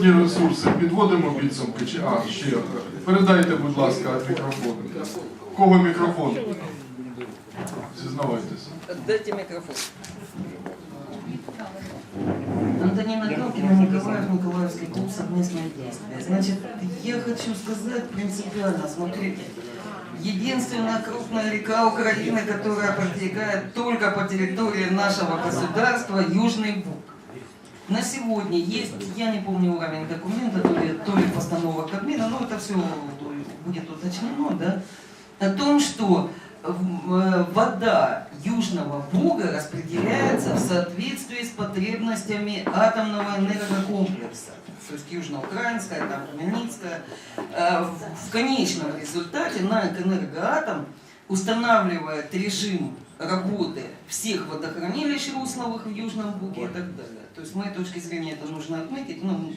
Природні ресурси підводимо підсумки. Чи а ще передайте, будь ласка, мікрофон. У Кого мікрофон? Зізнавайтеся. Дайте микрофон. Антонина Галкина, Николаев, Николаевский клуб «Совместные действия». Значит, я хочу сказать принципиально, смотрите, единственная крупная река Украины, которая протекает только по территории нашего государства, Южный Буг. На сегодня есть, я не помню уровень документа, то ли, то ли постановок Кабмина, но это все будет уточнено, да, о том, что м, э, вода Южного Буга распределяется в соответствии с потребностями атомного энергокомплекса. То есть Южноукраинская, там, Хмельницкая. Э, В конечном результате НАК «Энергоатом» устанавливает режим работы всех водохранилищ русловых в Южном Буге и так далее. То есть с моей точки зрения это нужно отметить. Ну,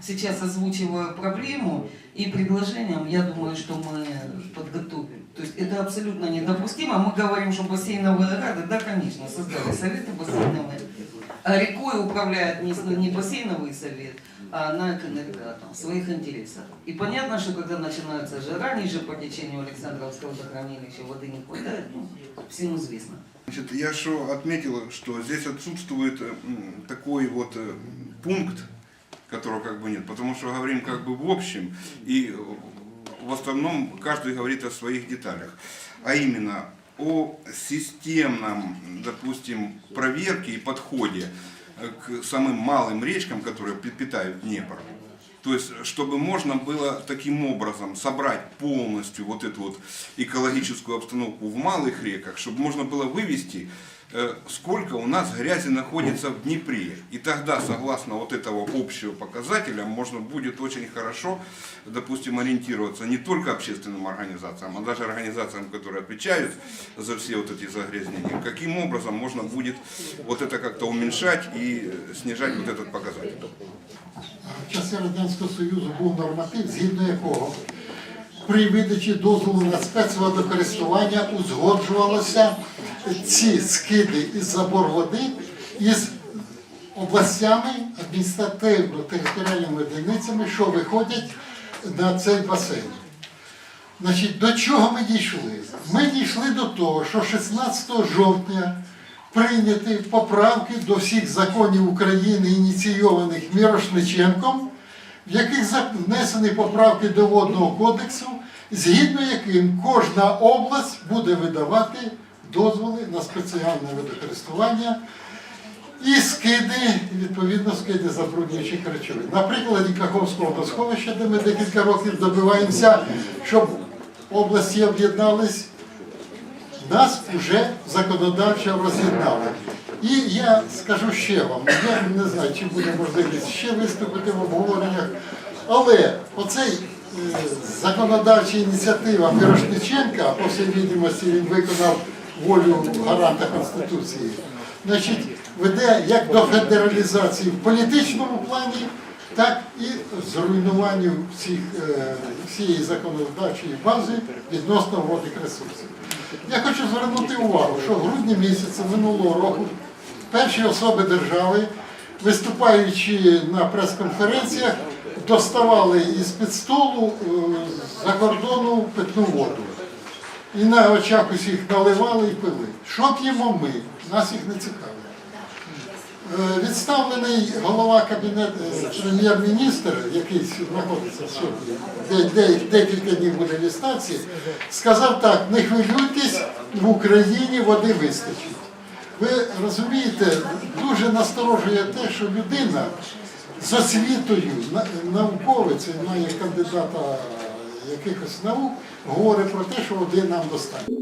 сейчас озвучиваю проблему и предложением, я думаю, что мы подготовим. То есть это абсолютно недопустимо. Мы говорим, что бассейновые рады, да, конечно, создали советы бассейновые. А рекой управляет не бассейновый совет, а НАК «Энергоатом» в своих интересах. И понятно, что когда начинается жара, ниже по течению Александровского водохранилища воды не хватает, ну, всем известно. Значит, я что отметил, что здесь отсутствует э, такой вот э, пункт, которого как бы нет, потому что говорим как бы в общем, и э, в основном каждый говорит о своих деталях, а именно о системном, допустим, проверке и подходе к самым малым речкам, которые питают Днепр. То есть, чтобы можно было таким образом собрать полностью вот эту вот экологическую обстановку в малых реках, чтобы можно было вывести, э, сколько у нас грязи находится в Днепре. И тогда, согласно вот этого общего показателя, можно будет очень хорошо, допустим, ориентироваться не только общественным организациям, а даже организациям, которые отвечают за все вот эти загрязнения, каким образом можно будет вот это как-то уменьшать и э, снижать вот этот показатель. В часи Радянського Союзу був норматив, згідно якого при видачі дозволу на спецводокористування узгоджувалися ці скиди із забор води із областями, адміністративно-територіальними одиницями, що виходять на цей басейн. Значить, до чого ми дійшли? Ми дійшли до того, що 16 жовтня прийняті поправки до всіх законів України, ініційованих Мірошниченком, в яких внесені поправки до водного кодексу, згідно яким кожна область буде видавати дозволи на спеціальне водокористування і скиди, відповідно, скиди забруднюючих речовин. На прикладі Каховського водосховища, де ми декілька років добиваємося, щоб області об'єднались, нас вже законодавчо роз'єднали. І я скажу ще вам, я не знаю, чи буде можливість ще виступити в обговореннях, але оцей е, законодавча ініціатива Мірошниченка, по всій відомості він виконав волю гаранта Конституції, значить, веде як до федералізації в політичному плані, так і зруйнуванню всіх, е, всієї законодавчої бази відносно водних ресурсів. Я хочу звернути увагу, що в грудні місяці минулого року перші особи держави, виступаючи на прес-конференціях, доставали із-під столу е, за кордону питну воду. І на очах усіх наливали і пили. Що п'ємо ми? Нас їх не цікавить. Е, Відставлений голова кабінету е, прем'єр-міністр, який знаходиться сьогодні, де, де, декілька днів буде відставці, сказав так: не хвилюйтесь, в Україні води вистачить. Ви розумієте, дуже насторожує те, що людина з освітою, на- науковець, має кандидата якихось наук говорить про те, що води нам достатньо.